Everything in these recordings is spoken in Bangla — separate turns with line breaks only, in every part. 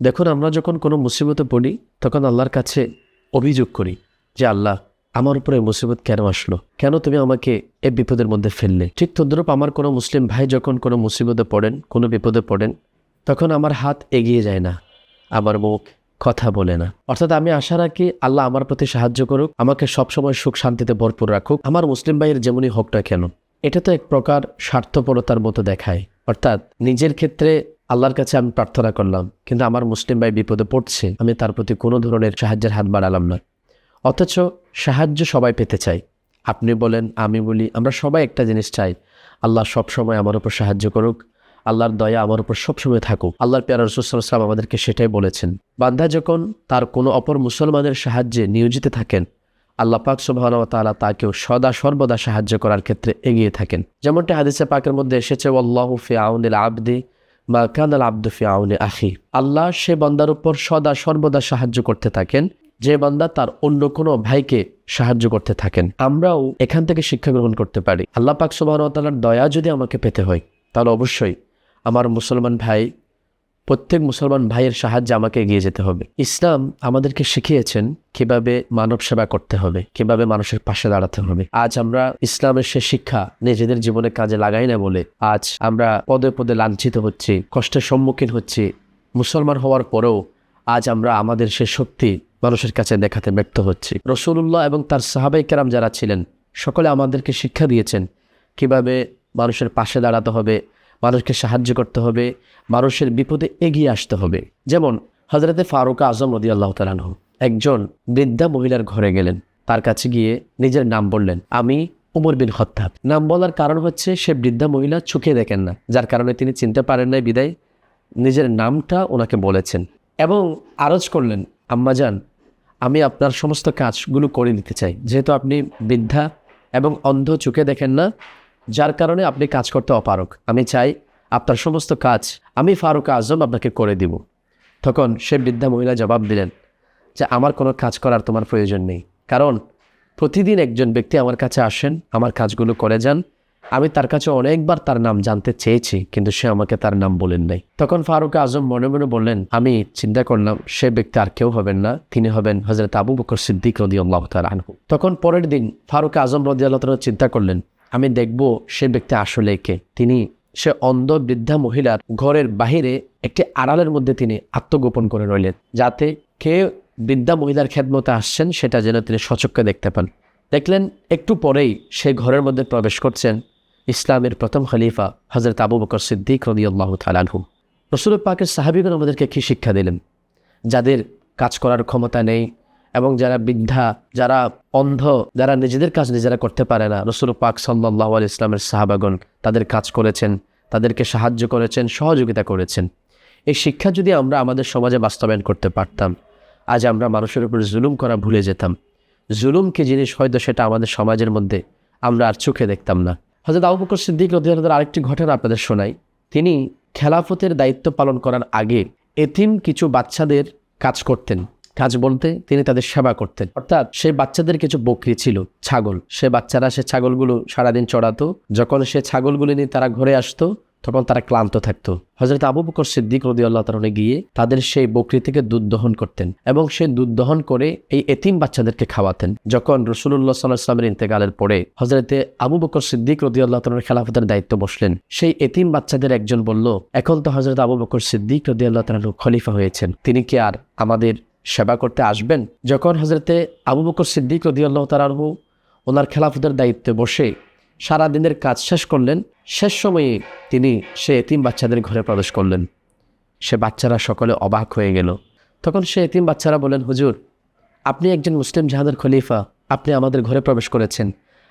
দেখুন, আমরা যখন কোনো মুসিবতে পড়ি, তখন আল্লাহর কাছে অভিযোগ করি যে, আল্লাহ, আমার উপরে মুসিবত কেন আসলো? কেন তুমি আমাকে এ বিপদের মধ্যে ফেললে? ঠিক তদ্রূপ আমার কোনো মুসলিম ভাই যখন কোনো মুসিবতে পড়েন, কোনো বিপদে পড়েন, তখন আমার হাত এগিয়ে যায় না। আমার মুখ কথা বলে না। অর্থাৎ আমি আশা রাখি আল্লাহ আমার প্রতি সাহায্য করুক, আমাকে সবসময় সুখ শান্তিতে ভরপুর রাখুক। আমার মুসলিম ভাইয়ের যেমনই হোক না কেন, এটা তো এক প্রকার স্বার্থপরতার মতো দেখায়। অর্থাৎ নিজের ক্ষেত্রে আল্লাহর কাছে আমি প্রার্থনা করলাম, কিন্তু আমার মুসলিম ভাই বিপদে পড়ছে, আমি তার প্রতি কোনো ধরনের সাহায্যের হাত বাড়ালাম না। অথচ সাহায্য সবাই পেতে চাই আপনি বলেন, আমি বলি, আমরা সবাই একটা জিনিস চাই। আল্লাহ সবসময় আমার উপর সাহায্য করুক। আল্লাহর দয়া আমার উপর সবসময় থাকুক। আল্লাহর পেয়ার রসুলাম আমাদেরকে সেটাই বলেছেন। বান্ধা যখন তার কোনো অপর মুসলমানের সাহায্যে নিয়োজিত থাকেন, আল্লাহ পাক সুবাহন তালা তাকেও সদা সর্বদা সাহায্য করার ক্ষেত্রে এগিয়ে থাকেন। যেমনটি হাদিসে পাকের মধ্যে এসেছে আল্লাহ ফি আউনিল আবদি বা কানাল আব্দু ফি আউনে আল্লাহ সে বন্দার উপর সদা সর্বদা সাহায্য করতে থাকেন। যে বান্দা তার অন্য কোনো ভাইকে সাহায্য করতে থাকেন। আমরাও এখান থেকে শিক্ষা গ্রহণ করতে পারি। আল্লাহ পাক সুবাহতালার দয়া যদি আমাকে পেতে হয়, তাহলে অবশ্যই আমার মুসলমান ভাই প্রত্যেক মুসলমান ভাইয়ের সাহায্যে আমাকে এগিয়ে যেতে হবে। ইসলাম আমাদেরকে শিখিয়েছেন কীভাবে মানব সেবা করতে হবে, কীভাবে মানুষের পাশে দাঁড়াতে হবে। আজ আমরা ইসলামের সে শিক্ষা নিজেদের জীবনে কাজে লাগাই না বলে আজ আমরা পদে পদে লাঞ্ছিত হচ্ছি, কষ্টের সম্মুখীন হচ্ছি। মুসলমান হওয়ার পরেও আজ আমরা আমাদের সে শক্তি মানুষের কাছে দেখাতে ব্যর্থ হচ্ছি। রসুল্লাহ এবং তার সাহাবাই কেরাম যারা ছিলেন, সকলে আমাদেরকে শিক্ষা দিয়েছেন কীভাবে মানুষের পাশে দাঁড়াতে হবে মানুষকে সাহায্য করতে হবে, মানুষের বিপদে এগিয়ে আসতে হবে। যেমন হজরতে ফারুক আজম রদি আল্লাহ তালানহ একজন বৃদ্ধা মহিলার ঘরে গেলেন। তার কাছে গিয়ে নিজের নাম বললেন, আমি উমর বিন হত্যাব নাম বলার কারণ হচ্ছে সে বৃদ্ধা মহিলা চোখে দেখেন না। যার কারণে তিনি চিনতে পারেন নাই বিদায়, নিজের নামটা ওনাকে বলেছেন এবং আরজ করলেন আম্মাজান আমি আপনার সমস্ত কাজগুলো করে নিতে চাই। যেহেতু আপনি বৃদ্ধা এবং অন্ধ চোখে দেখেন না যার কারণে আপনি কাজ করতে অপারক আমি চাই আপনার সমস্ত কাজ আমি ফারুক আজম আপনাকে করে দিব। তখন সে বৃদ্ধা মহিলা জবাব দিলেন যে, আমার কোনো কাজ করার তোমার প্রয়োজন নেই। কারণ প্রতিদিন একজন ব্যক্তি আমার কাছে আসেন, আমার কাজগুলো করে যান। আমি তার কাছে অনেকবার তার নাম জানতে চেয়েছি, কিন্তু সে আমাকে তার নাম বলেন নাই। তখন ফারুক আজম মনে মনে বললেন, আমি চিন্তা করলাম, সে ব্যক্তি আর কেউ হবেন না। তিনি হবেন হজরত আবু বকর সিদ্দিক রদি আল্লাহ তখন পরের দিন ফারুক আজম রদি আল্লাহ চিন্তা করলেন আমি দেখব সে ব্যক্তি আসলে কে। তিনি সে অন্ধ বৃদ্ধা মহিলার ঘরের বাহিরে একটি আড়ালের মধ্যে তিনি আত্মগোপন করে রইলেন, যাতে কে বৃদ্ধা মহিলার খেদমতে আসছেন সেটা যেন তিনি সচক্ষে দেখতে পান। দেখলেন একটু পরেই সে ঘরের মধ্যে প্রবেশ করছেন ইসলামের প্রথম খলিফা হজরত আবু বকর সিদ্দিক রদিয়াল্লাহ তালানহু রসুল পাকের সাহাবিগণ আমাদেরকে কী শিক্ষা দিলেন? যাদের কাজ করার ক্ষমতা নেই এবং যারা বৃদ্ধা, যারা অন্ধ, যারা নিজেদের কাজ নিজেরা করতে পারে না, রসুল পাক সাল্লাহ আল ইসলামের সাহাবাগণ তাদের কাজ করেছেন, তাদেরকে সাহায্য করেছেন, সহযোগিতা করেছেন। এই শিক্ষা যদি আমরা আমাদের সমাজে বাস্তবায়ন করতে পারতাম, আজ আমরা মানুষের উপর জুলুম করা ভুলে যেতাম। জুলুম কি জিনিস? হয়তো সেটা আমাদের সমাজের মধ্যে আমরা আর চোখে দেখতাম না। হয়তো আবু বকর সিদ্দিক রদিয়ার আরেকটি ঘটনা আপনাদের শোনাই। তিনি খেলাফতের দায়িত্ব পালন করার আগে এতিম কিছু বাচ্চাদের কাজ করতেন। কাজ বলতে তিনি তাদের সেবা করতেন। অর্থাৎ সেই বাচ্চাদের কিছু বকরি ছিল, ছাগল। সে বাচ্চারা, সে ছাগলগুলো সারাদিন চড়াতো। যখন সে ছাগলগুলি নিয়ে তারা ঘরে আসতো, তখন তারা ক্লান্ত থাকতো। হজরত আবু বকর সিদ্দিক রদি আল্লাহ গিয়ে তাদের সেই বকরি থেকে দুধ দহন করতেন এবং সেই দুধ দহন করে এই এতিম বাচ্চাদেরকে খাওয়াতেন। যখন রসুল্লাহ সাল্লাহ ইসলামের ইন্তেকালের পরে হজরতে আবু বকর সিদ্দিক রদি আল্লাহ তালনের খেলাফতের দায়িত্ব বসলেন, সেই এতিম বাচ্চাদের একজন বলল, এখন তো হজরত আবু বকর সিদ্দিক রদি আল্লাহ খলিফা হয়েছেন। তিনি কি আর আমাদের সেবা করতে আসবেন। যখন হজরতে আবু বকর সিদ্দিক রদি আল্লাহ তালাহু ওনার খেলাফতের দায়িত্বে বসে সারা দিনের কাজ শেষ করলেন, শেষ সময়ে তিনি সে এতিম বাচ্চাদের ঘরে প্রবেশ করলেন। সে বাচ্চারা সকলে অবাক হয়ে গেল। তখন সে এতিম বাচ্চারা বলেন হুজুর, আপনি একজন মুসলিম জাহাদের খলিফা, আপনি আমাদের ঘরে প্রবেশ করেছেন।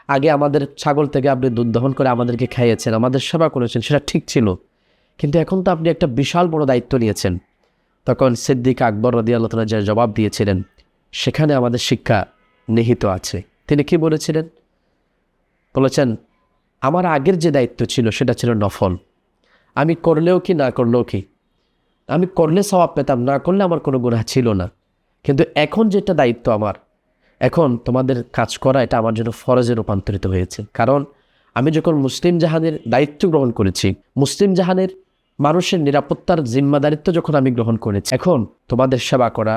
আগে আমাদের ছাগল থেকে আপনি দুধ দহন করে আমাদেরকে খাইয়েছেন, আমাদের সেবা করেছেন, সেটা ঠিক ছিল। কিন্তু এখন তো আপনি একটা বিশাল বড় দায়িত্ব নিয়েছেন। তখন সিদ্দিক আকবর রদি আল্লাহ যে জবাব দিয়েছিলেন, সেখানে আমাদের শিক্ষা নিহিত আছে। তিনি কি বলেছিলেন? বলেছেন, আমার আগের যে দায়িত্ব ছিল, সেটা ছিল নফল। আমি করলেও কি, না করলেও কি? আমি করলে স্বভাব পেতাম, না করলে আমার কোনো গুণা ছিল না। কিন্তু এখন যেটা দায়িত্ব আমার, এখন তোমাদের কাজ করা, এটা আমার জন্য ফরজে রূপান্তরিত হয়েছে। কারণ, আমি যখন মুসলিম জাহানের দায়িত্ব গ্রহণ করেছি, মুসলিম জাহানের মানুষের নিরাপত্তার জিম্মাদারিত্ব যখন আমি গ্রহণ করেছি, এখন তোমাদের সেবা করা,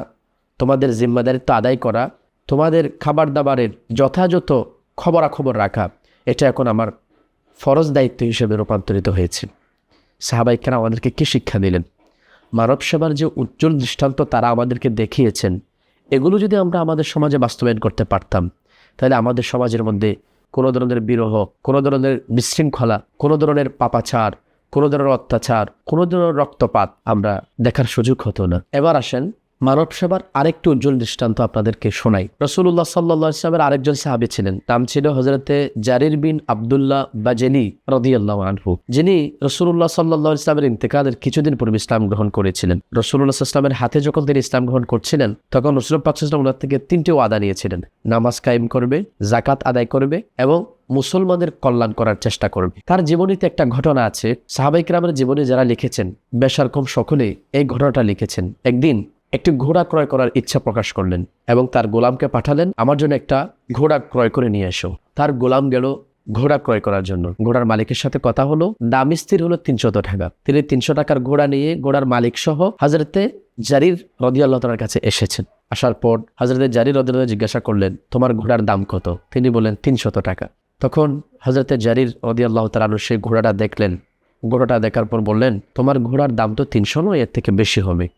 তোমাদের জিম্মাদারিত্ব আদায় করা, তোমাদের খাবার দাবারের যথাযথ খবরাখবর রাখা, এটা এখন আমার ফরজ দায়িত্ব হিসেবে রূপান্তরিত হয়েছে। সাহাবাইকেরা আমাদেরকে কী শিক্ষা দিলেন? মানব সেবার যে উজ্জ্বল দৃষ্টান্ত তারা আমাদেরকে দেখিয়েছেন, এগুলো যদি আমরা আমাদের সমাজে বাস্তবায়ন করতে পারতাম, তাহলে আমাদের সমাজের মধ্যে কোনো ধরনের বিরহ, কোনো ধরনের বিশৃঙ্খলা, কোনো ধরনের পাপাচার কোনো ধরনের অত্যাচার কোনো ধরনের রক্তপাত আমরা দেখার সুযোগ হতো না। এবার আসেন মানব সেবার আরেকটি উজ্জ্বল দৃষ্টান্ত আপনাদেরকে শোনাই। রসুল্লাহ সাল্লা ইসলামের আরেকজন সাহাবি ছিলেন। নাম ছিল হজরতে জারির বিন আবদুল্লাহ বাজেলি রদিয়াল্লাহ আনহু। যিনি রসুল্লাহ সাল্লাহ ইসলামের ইন্তেকালের কিছুদিন পূর্বে ইসলাম গ্রহণ করেছিলেন। রসুল্লাহ ইসলামের হাতে যখন তিনি ইসলাম গ্রহণ করছিলেন, তখন রসুল পাকসাম ওনার থেকে তিনটি ওয়াদা নিয়েছিলেন। নামাজ কায়েম করবে জাকাত আদায় করবে এবং মুসলমানদের কল্যাণ করার চেষ্টা করবে। তার জীবনীতে একটা ঘটনা আছে। সাহাবাইকরামের জীবনে যারা লিখেছেন বেশার কম সকলে এই ঘটনাটা লিখেছেন। একদিন একটি ঘোড়া ক্রয় করার ইচ্ছা প্রকাশ করলেন এবং তার গোলামকে পাঠালেন, আমার জন্য একটা ঘোড়া ক্রয় করে নিয়ে এসো। তার গোলাম গেল ঘোড়া ক্রয় করার জন্য। ঘোড়ার মালিকের সাথে কথা হলো, দাম স্থির হলো তিনশত টাকা। তিনি তিনশো টাকার ঘোড়া নিয়ে ঘোড়ার মালিক সহ হাজরতে জারির রদিয়াল্লাহ তালার কাছে এসেছেন। আসার পর হাজরতে জারির রদিয়াল্লাহ জিজ্ঞাসা করলেন, তোমার ঘোড়ার দাম কত? তিনি বললেন, তিনশত টাকা। তখন হজরতে জারির রদিয়াল্লাহ তালানু সেই ঘোড়াটা দেখলেন। ঘোড়াটা দেখার পর বললেন, তোমার ঘোড়ার দাম তো তিনশো নয়, এর থেকে বেশি হবে।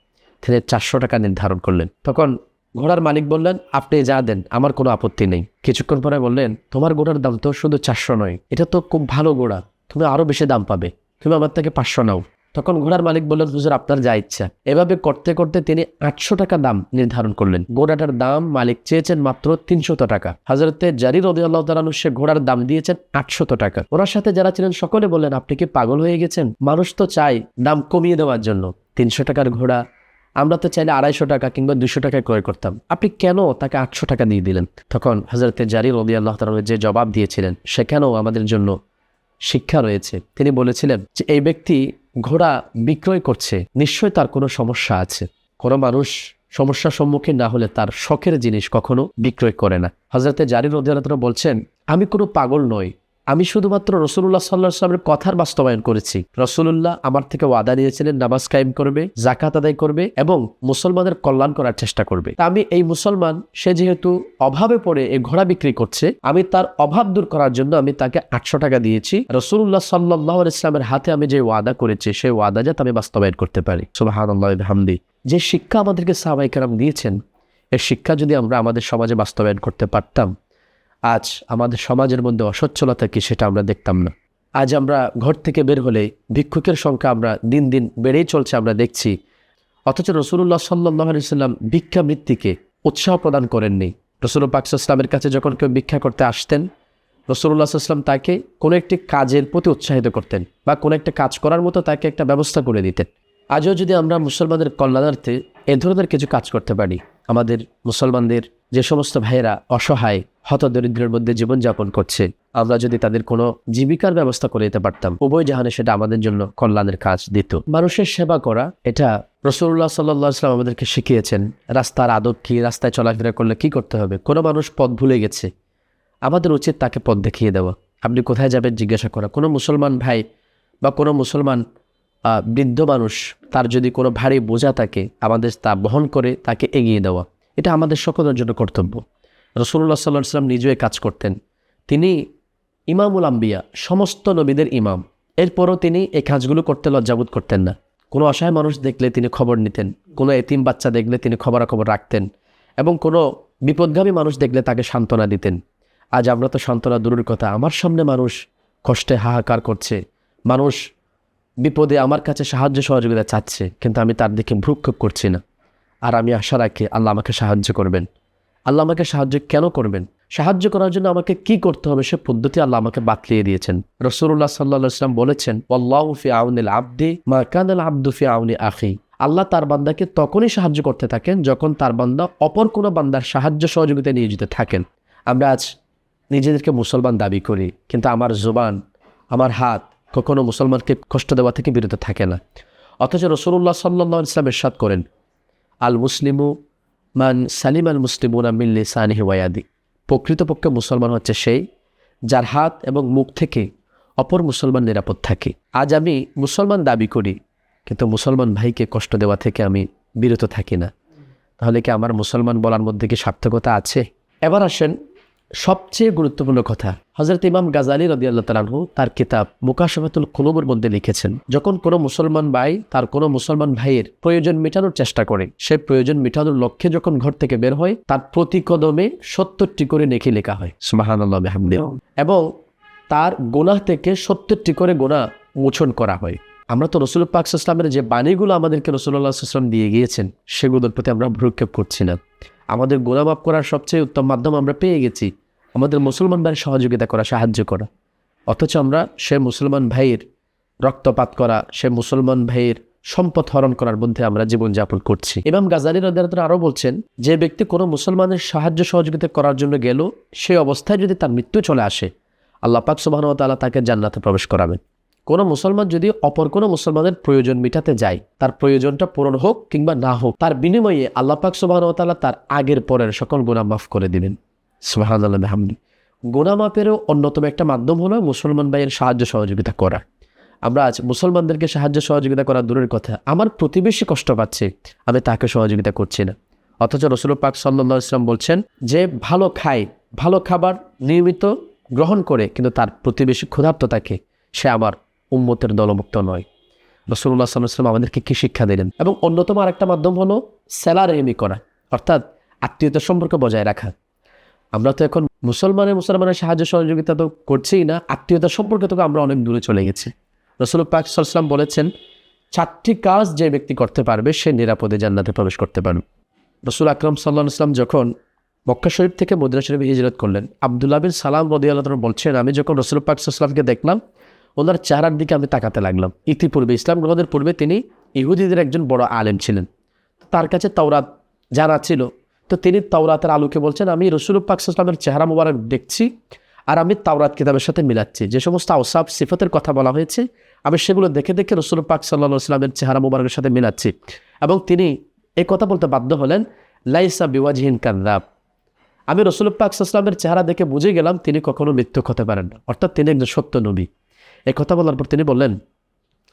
তিনি চারশো টাকা নির্ধারণ করলেন। তখন ঘোড়ার মালিক বললেন, আপনি যা দেন, আমার কোনো আপত্তি নেই। কিছুক্ষণ পরে বললেন, তোমার ঘোড়ার দাম তো শুধু চারশো নয়, এটা তো খুব ভালো ঘোড়া, তুমি আরও বেশি দাম পাবে, তুমি আমার থেকে পাঁচশো নাও। তখন ঘোড়ার মালিক বললেন, হুজুর, আপনার যা ইচ্ছা। এভাবে করতে করতে তিনি আটশো টাকা দাম নির্ধারণ করলেন। ঘোড়াটার দাম মালিক চেয়েছেন মাত্র তিনশত টাকা। হাজরতে জারি রদি আল্লাহ তালানু সে ঘোড়ার দাম দিয়েছেন আটশত টাকা। ওনার সাথে যারা ছিলেন, সকলে বললেন, আপনি কি পাগল হয়ে গেছেন? মানুষ তো চাই দাম কমিয়ে দেওয়ার জন্য। তিনশো টাকার ঘোড়া আমরা তো চাইলে আড়াইশো টাকা কিংবা দুশো টাকায় ক্রয় করতাম। আপনি কেন তাকে আটশো টাকা দিয়ে দিলেন? তখন হজরতে জারি রদি আল্লাহ তালা যে জবাব দিয়েছিলেন সেখানেও আমাদের জন্য শিক্ষা রয়েছে? তিনি বলেছিলেন যে, এই ব্যক্তি ঘোড়া বিক্রয় করছে নিশ্চয়ই তার কোনো সমস্যা আছে। কোনো মানুষ সমস্যার সম্মুখীন না হলে তার শখের জিনিস কখনো বিক্রয় করে না। হজরতে জারি রদিয়াল্লাহ বলছেন, আমি কোনো পাগল নই আমি শুধুমাত্র রসুল্লাহ সাল্লাহ সাল্লামের কথার বাস্তবায়ন করেছি। রসুল্লাহ আমার থেকে ওয়াদা নিয়েছিলেন, নামাজ কায়েম করবে জাকাত আদায় করবে এবং মুসলমানের কল্যাণ করার চেষ্টা করবে। আমি এই মুসলমান, সে যেহেতু অভাবে পড়ে এই ঘোড়া বিক্রি করছে, আমি তার অভাব দূর করার জন্য আমি তাকে আটশো টাকা দিয়েছি। রসুল্লাহ সাল্লাহ ইসলামের হাতে আমি যে ওয়াদা করেছি সেই ওয়াদা যাতে আমি বাস্তবায়ন করতে পারি। সুবাহান হামদি যে শিক্ষা আমাদেরকে সাহাবাইকারাম দিয়েছেন এই শিক্ষা যদি আমরা আমাদের সমাজে বাস্তবায়ন করতে পারতাম আজ আমাদের সমাজের মধ্যে অসচ্ছলতা কি সেটা আমরা দেখতাম না। আজ আমরা ঘর থেকে বের হলে ভিক্ষুকের সংখ্যা আমরা দিন দিন বেড়েই চলছে আমরা দেখছি। অথচ রসুল্লাহ সাল্লাহ সাল্লাম ভিক্ষা বৃত্তিকে উৎসাহ প্রদান করেননি। রসুল পাকসাল্লামের কাছে যখন কেউ ভিক্ষা করতে আসতেন রসুল্লাহ সাল্লাম তাকে কোনো একটি কাজের প্রতি উৎসাহিত করতেন বা কোনো একটা কাজ করার মতো তাকে একটা ব্যবস্থা করে দিতেন। আজও যদি আমরা মুসলমানদের কল্যাণার্থে এ ধরনের কিছু কাজ করতে পারি, আমাদের মুসলমানদের যে সমস্ত ভাইয়েরা অসহায়, হতদরিদ্রের মধ্যে জীবনযাপন করছে, আমরা যদি তাদের কোনো জীবিকার ব্যবস্থা করে দিতে পারতাম, উভয় জাহানে সেটা আমাদের জন্য কল্যাণের কাজ দিত। মানুষের সেবা করা, এটা রসুল্লাহ সাল্লাম আমাদেরকে শিখিয়েছেন, রাস্তার আদব কি, রাস্তায় চলাফেরা করলে কি করতে হবে? কোনো মানুষ পথ ভুলে গেছে, আমাদের উচিত তাকে পথ দেখিয়ে দেওয়া। আপনি কোথায় যাবেন জিজ্ঞাসা করা। কোনো মুসলমান ভাই বা কোনো মুসলমান বৃদ্ধ মানুষ, তার যদি কোনো ভারী বোঝা থাকে, আমাদের তা বহন করে তাকে এগিয়ে দেওয়া। এটা আমাদের সকলের জন্য কর্তব্য। রসুল্লাহ সাল্লাহ সাল্লাম নিজেও কাজ করতেন। তিনি ইমামুল আম্বিয়া, সমস্ত নবীদের ইমাম। এরপরও তিনি এই কাজগুলো করতে লজ্জাবোধ করতেন না। কোনো অসহায় মানুষ দেখলে তিনি খবর নিতেন, কোনো এতিম বাচ্চা দেখলে তিনি খবরাখবর রাখতেন এবং কোনো বিপদগামী মানুষ দেখলে তাকে সান্ত্বনা দিতেন। আজ আমরা তো সান্ত্বনা দূরের কথা, আমার সামনে মানুষ কষ্টে হাহাকার করছে, মানুষ বিপদে আমার কাছে সাহায্য সহযোগিতা চাচ্ছে, কিন্তু আমি তার দিকে ভ্রুক্ষেপ করছি না। আর আমি আশা রাখি আল্লাহ আমাকে সাহায্য করবেন। আল্লাহ আমাকে সাহায্য কেন করবেন? সাহায্য করার জন্য আমাকে কি করতে হবে সে পদ্ধতি আল্লাহ আমাকে বাতলিয়ে দিয়েছেন। রসুল্লাহ সাল্লাহ ইসলাম বলেছেন আল্লাহফি আউনিল আব্দি মা আব্দুফি আউনি আখি। আল্লাহ তার বান্দাকে তখনই সাহায্য করতে থাকেন যখন তার বান্দা অপর কোনো বান্দার সাহায্য সহযোগিতায় নিয়োজিত থাকেন। আমরা আজ নিজেদেরকে মুসলমান দাবি করি, কিন্তু আমার জোবান, আমার হাত কখনো মুসলমানকে কষ্ট দেওয়া থেকে বিরত থাকে না। অথচ রসুল্লাহ সাল্লাহ ইসলাম এরশাদ করেন আল মুসলিমু মান সালিম আল মুসলিমুনা মিল্লি সানি ওয়াদি প্রকৃতপক্ষে মুসলমান হচ্ছে সেই যার হাত এবং মুখ থেকে অপর মুসলমান নিরাপদ থাকে। আজ আমি মুসলমান দাবি করি, কিন্তু মুসলমান ভাইকে কষ্ট দেওয়া থেকে আমি বিরত থাকি না। তাহলে কি আমার মুসলমান বলার মধ্যে কি সার্থকতা আছে? এবার আসেন সবচেয়ে গুরুত্বপূর্ণ কথা হজরত ইমাম গাজালি রদি আল্লাহ তার কিতাব মুকাশাফাতুল কুলুবের মধ্যে লিখেছেন, যখন কোনো মুসলমান ভাই তার কোনো মুসলমান ভাইয়ের প্রয়োজন মেটানোর চেষ্টা করে সেই প্রয়োজন মেটানোর লক্ষ্যে যখন ঘর থেকে বের হয়, তার প্রতি কদমে সত্তরটি করে নেকি লেখা হয়। সুবাহান এবং তার গোনাহ থেকে সত্তরটি করে গোনা মোচন করা হয়। আমরা তো রসুল পাক ইসলামের যে বাণীগুলো আমাদেরকে রসুল্লাহ ইসলাম দিয়ে গিয়েছেন, সেগুলোর প্রতি আমরা ভ্রুক্ষেপ করছি না। আমাদের গোনা মাপ করার সবচেয়ে উত্তম মাধ্যম আমরা পেয়ে গেছি আমাদের মুসলমান ভাইয়ের সহযোগিতা করা, সাহায্য করা। অথচ আমরা সে মুসলমান ভাইয়ের রক্তপাত করা, সে মুসলমান ভাইয়ের সম্পদ হরণ করার মধ্যে আমরা জীবনযাপন করছি। ইমাম গাজালি রদারত আরও বলছেন, যে ব্যক্তি কোনো মুসলমানের সাহায্য, সহযোগিতা করার জন্য গেল সেই অবস্থায় যদি তার মৃত্যু চলে আসে, আল্লাহ পাক সুবাহ তালা তাকে জান্নাতে প্রবেশ করাবেন। কোনো মুসলমান যদি অপর কোনো মুসলমানের প্রয়োজন মিটাতে যায়, তার প্রয়োজনটা পূরণ হোক কিংবা না হোক, তার বিনিময়ে আল্লাহ পাক সুবাহ তালা তার আগের পরের সকল গুণা মাফ করে দিবেন। সুবাহ হামদি গুণা মাপেরও অন্যতম একটা মাধ্যম হলো মুসলমান ভাইয়ের সাহায্য সহযোগিতা করা। আমরা আজ মুসলমানদেরকে সাহায্য সহযোগিতা করা দূরের কথা, আমার প্রতিবেশী কষ্ট পাচ্ছে, আমি তাকে সহযোগিতা করছি না। অথচ রসুল পাক সাল্লা ইসলাম বলছেন যে, ভালো খায়, ভালো খাবার নিয়মিত গ্রহণ করে, কিন্তু তার প্রতিবেশী ক্ষুধার্ত থাকে, সে আমার উম্মতের দলমুক্ত নয়। রসুল্লাহ সাল্লাম আমাদেরকে কী শিক্ষা দিলেন? এবং অন্যতম আরেকটা মাধ্যম হলো স্যালারেমি করা, অর্থাৎ আত্মীয়তার সম্পর্ক বজায় রাখা। আমরা তো এখন মুসলমানের মুসলমানের সাহায্য সহযোগিতা তো করছেই না আত্মীয়তার সম্পর্কে তো আমরা অনেক দূরে চলে গেছি। রসুল পাক সাল্লাম বলেছেন, চারটি কাজ যে ব্যক্তি করতে পারবে সে নিরাপদে জান্নাতে প্রবেশ করতে পারবে। রসুল আকরম সাল্লাহ ইসলাম যখন মক্কা শরীফ থেকে মদিনা শরীফে হিজরত করলেন, আবদুল্লাহ বিন সালাম রদি আল্লাহ বলছেন, আমি যখন রসুল পাক সাল্লামকে দেখলাম, ওনার চেহারার দিকে আমি তাকাতে লাগলাম। ইতিপূর্বে, ইসলাম গ্রহণের পূর্বে তিনি ইহুদিদের একজন বড় আলেম ছিলেন। তার কাছে তাওরাত জানা ছিল তো তিনি তাওরাতের আলোকে বলছেন, আমি রসুল পাক সাল্লামের চেহারা মোবারক দেখছি আর আমি তাওরাত কিতাবের সাথে মিলাচ্ছি। যে সমস্ত আওসাফ, সিফতের কথা বলা হয়েছে, আমি সেগুলো দেখে দেখে রসুল পাক সাল্লাহ ইসলামের চেহারা মোবারকের সাথে মিলাচ্ছি। এবং তিনি এই কথা বলতে বাধ্য হলেন, লাইসা বিওয়াজহিন কান্দাব আমি রসুল পাক সাল্লামের চেহারা দেখে বুঝে গেলাম তিনি কখনো মৃত্যুক হতে পারেন না। অর্থাৎ তিনি একজন সত্য নবী। এই কথা বলার পর তিনি বললেন,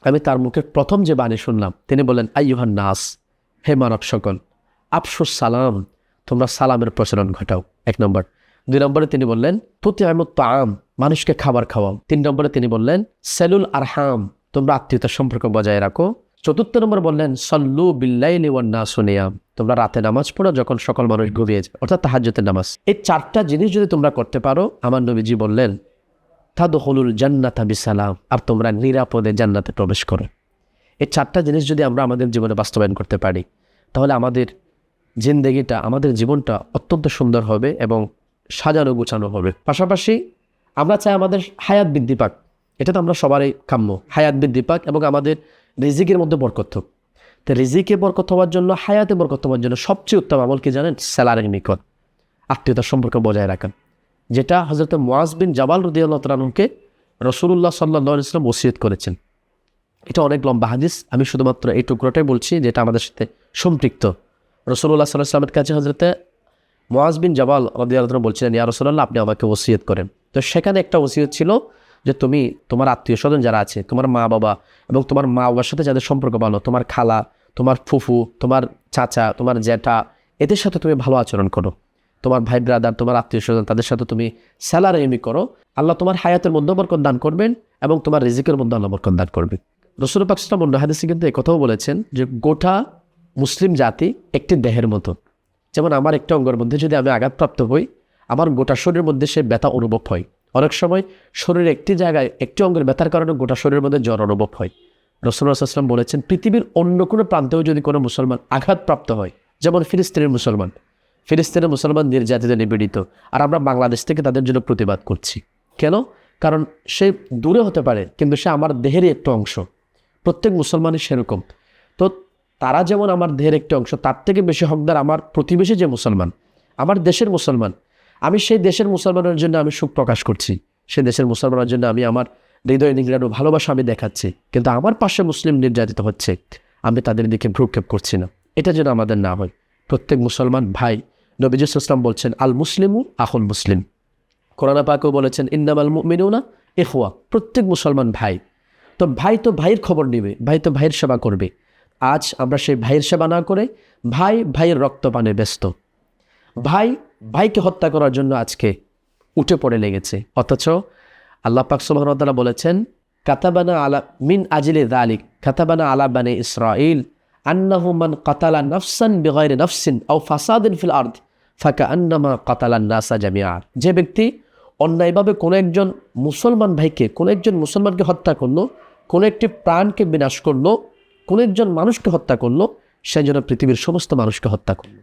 আমি তার মুখে প্রথম যে বাণী শুনলাম, তিনি বললেন, আইয়ুহান নাস, হে মানব সকল, আফসুস সালাম তোমরা সালামের প্রচলন ঘটাও। এক নম্বর। দুই নম্বরে তিনি বললেন প্রতি আমত আম মানুষকে খাবার খাওয়াও। তিন নম্বরে তিনি বললেন, সেলুল আরহাম, তোমরা আত্মীয়তার সম্পর্ক বজায় রাখো। চতুর্থ নম্বর বললেন, সল্লু বিল্লাইলি ওয়ান্না সুনিয়াম তোমরা রাতে নামাজ পড়ো যখন সকল মানুষ ঘুমিয়ে যায়। অর্থাৎ তাহাজ্যতের নামাজ। এই চারটা জিনিস যদি তোমরা করতে পারো, আমার নবীজি বললেন তাদ হলুল জান্নাতা বিসালাম আর তোমরা নিরাপদে জান্নাতে প্রবেশ করো। এই চারটা জিনিস যদি আমরা আমাদের জীবনে বাস্তবায়ন করতে পারি, তাহলে আমাদের জিন্দেগিটা, আমাদের জীবনটা অত্যন্ত সুন্দর হবে এবং সাজানো গোছানো হবে। পাশাপাশি আমরা চাই আমাদের হায়াত বৃদ্ধি পাক। এটা তো আমরা সবারই কাম্য। হায়াত বৃদ্ধি পাক এবং আমাদের রিজিকের মধ্যে বরকত হোক। তো রিজিকে বরকত হওয়ার জন্য, হায়াতে বরকত হওয়ার জন্য সবচেয়ে উত্তম আমল কি জানেন? স্যালারের নিকট। আত্মীয়তার সম্পর্ক বজায় রাখা যেটা হজরত মোয়াজ বিন জাবাল রদিয়াল্লাহ তালুকে রসুল্লাহ সাল্লাহ ইসলাম ওসিয়ত করেছেন। এটা অনেক লম্বা হাদিস। আমি শুধুমাত্র এই টুকরোটাই বলছি যেটা আমাদের সাথে সম্পৃক্ত। রসুল্লাহ সাল্লাহ ইসলামের কাছে হজরতে মোয়াজ বিন জাবাল রদিয়াল্লাহ বলছিলেন, ইয়া রসুল্লাহ আপনি আমাকে ওসিয়ত করেন। তো সেখানে একটা ওসিয়ত ছিল যে তুমি তোমার আত্মীয় স্বজন যারা আছে, তোমার মা বাবা এবং তোমার মা বাবার সাথে যাদের সম্পর্ক ভালো, তোমার খালা, তোমার ফুফু, তোমার চাচা, তোমার জ্যাঠা, এদের সাথে তুমি ভালো আচরণ করো। তোমার ভাই ব্রাদার তোমার আত্মীয় স্বজন তাদের সাথে তুমি স্যালার এমি করো। আল্লাহ তোমার হায়াতের মধ্যে বরকত দান করবেন এবং তোমার রিজিকের মধ্যে আল্লাহ বরকত দান করবে রসুল পাকিস্তান অন্য হাদিসে কিন্তু একথাও বলেছেন যে গোটা মুসলিম জাতি একটি দেহের মতো। যেমন আমার একটা অঙ্গের মধ্যে যদি আমি আঘাতপ্রাপ্ত হই, আমার গোটা শরীরের মধ্যে সে ব্যথা অনুভব হয়। অনেক সময় শরীরের একটি জায়গায় একটি অঙ্গের ব্যথার কারণে গোটা শরীরের মধ্যে জ্বর অনুভব হয়। রসুল্লাহাম বলেছেন, পৃথিবীর অন্য কোনো প্রান্তেও যদি কোনো মুসলমান আঘাতপ্রাপ্ত হয়, যেমন ফিলিস্তিনের মুসলমান ফিলিস্তিনের মুসলমান নির্যাতিত নিপীড়িত, আর আমরা বাংলাদেশ থেকে তাদের জন্য প্রতিবাদ করছি। কেন? কারণ সে দূরে হতে পারে, কিন্তু সে আমার দেহেরই একটু অংশ। প্রত্যেক মুসলমানই সেরকম। তো তারা যেমন আমার দেহের একটি অংশ, তার থেকে বেশি হকদার আমার প্রতিবেশী যে মুসলমান, আমার দেশের মুসলমান, আমি সেই দেশের মুসলমানের জন্য আমি সুখ প্রকাশ করছি। সে দেশের মুসলমানের জন্য আমি আমার হৃদয় নিগড়ানো ভালোবাসা আমি দেখাচ্ছি। কিন্তু আমার পাশে মুসলিম নির্যাতিত হচ্ছে, আমি তাদের দিকে ভ্রুক্ষেপ করছি না। এটা যেন আমাদের না হয়। প্রত্যেক মুসলমান ভাই, নবীজ ইসলাম বলছেন, আল মুসলিমু আহুল মুসলিম। কোরআনা পাকেও বলেছেন ইন্দামাল মিনুনা এফুয়া প্রত্যেক মুসলমান ভাই, তো ভাই তো ভাইয়ের খবর নেবে, ভাই তো ভাইয়ের সেবা করবে। আজ আমরা সেই ভাইয়ের সেবা না করে ভাই ভাইয়ের রক্তপানে ব্যস্ত। ভাই ভাইকে হত্যা করার জন্য আজকে উঠে পড়ে লেগেছে। অথচ আল্লাহ পাক সুবহানাহু বলেছেন, কাতাবানা আলা মিন আজিলে দালিক কাতাবানা আলা বানে ইসরাইল আন্নাহু মান কাতালা নফসান বিগয়রে নফসিন ও ফাসাদিন ফিল আর্দ ফাকা আন্নামা কাতালা নাসা জামিয়ার যে ব্যক্তি অন্যায়ভাবে কোনো একজন মুসলমান ভাইকে, কোনো একজন মুসলমানকে হত্যা করল, কোনো একটি প্রাণকে বিনাশ করল কোনো একজন মানুষকে হত্যা করল, সে যেন পৃথিবীর সমস্ত মানুষকে হত্যা করল।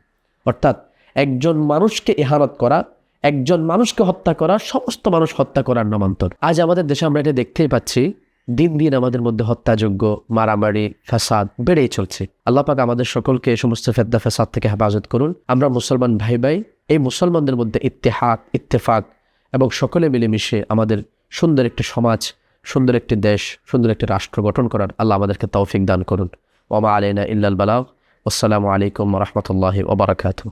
অর্থাৎ একজন মানুষকে ইহারত করা, একজন মানুষকে হত্যা করা, সমস্ত মানুষ হত্যা করার নামান্তর। আজ আমাদের দেশে আমরা এটা দেখতেই পাচ্ছি, দিন দিন আমাদের মধ্যে হত্যাযোগ্য মারামারি ফ্যাসাদ বেড়েই চলছে। আল্লাহ পাক আমাদের সকলকে এই সমস্ত ফেদ্দা ফ্যাসাদ থেকে হেফাজত করুন। আমরা মুসলমান ভাই ভাই, এই মুসলমানদের মধ্যে ইত্তেহাক, ইত্তেফাক এবং সকলে মিলেমিশে আমাদের সুন্দর একটি সমাজ সুন্দর একটি দেশ, সুন্দর একটি রাষ্ট্র গঠন করার আল্লাহ আমাদেরকে তৌফিক দান করুন। ওমা আলাইনা ইল্লাল বালাগ। আসসালামু আলাইকুম রহমতুল্লাহ ওবরাকাতু